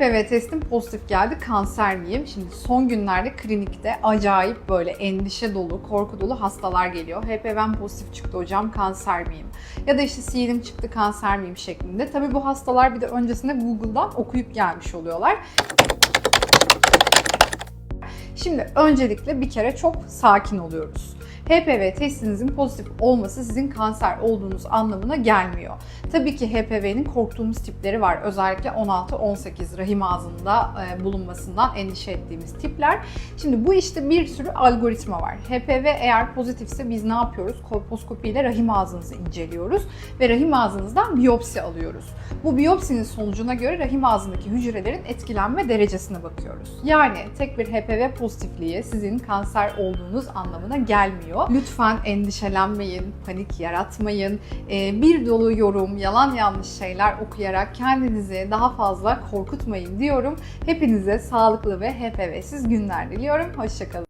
HPV testim pozitif geldi, kanser miyim? Şimdi son günlerde klinikte acayip böyle endişe dolu, korku dolu hastalar geliyor. HPV'm pozitif çıktı hocam, kanser miyim? Ya da işte sihirim çıktı, kanser miyim şeklinde. Tabii bu hastalar bir de öncesinde Google'dan okuyup gelmiş oluyorlar. Şimdi öncelikle bir kere çok sakin oluyoruz. HPV testinizin pozitif olması sizin kanser olduğunuz anlamına gelmiyor. Tabii ki HPV'nin korktuğumuz tipleri var. Özellikle 16-18 rahim ağzında e, bulunmasından endişe ettiğimiz tipler. Şimdi bu işte bir sürü algoritma var. HPV eğer pozitifse biz ne yapıyoruz? Kolposkopi ile rahim ağzınızı inceliyoruz ve rahim ağzınızdan biyopsi alıyoruz. Bu biyopsinin sonucuna göre rahim ağzındaki hücrelerin etkilenme derecesine bakıyoruz. Yani tek bir HPV pozitifliği sizin kanser olduğunuz anlamına gelmiyor. Lütfen endişelenmeyin, panik yaratmayın. Ee, bir dolu yorum, yalan yanlış şeyler okuyarak kendinizi daha fazla korkutmayın diyorum. Hepinize sağlıklı ve HPV'siz günler diliyorum. Hoşçakalın.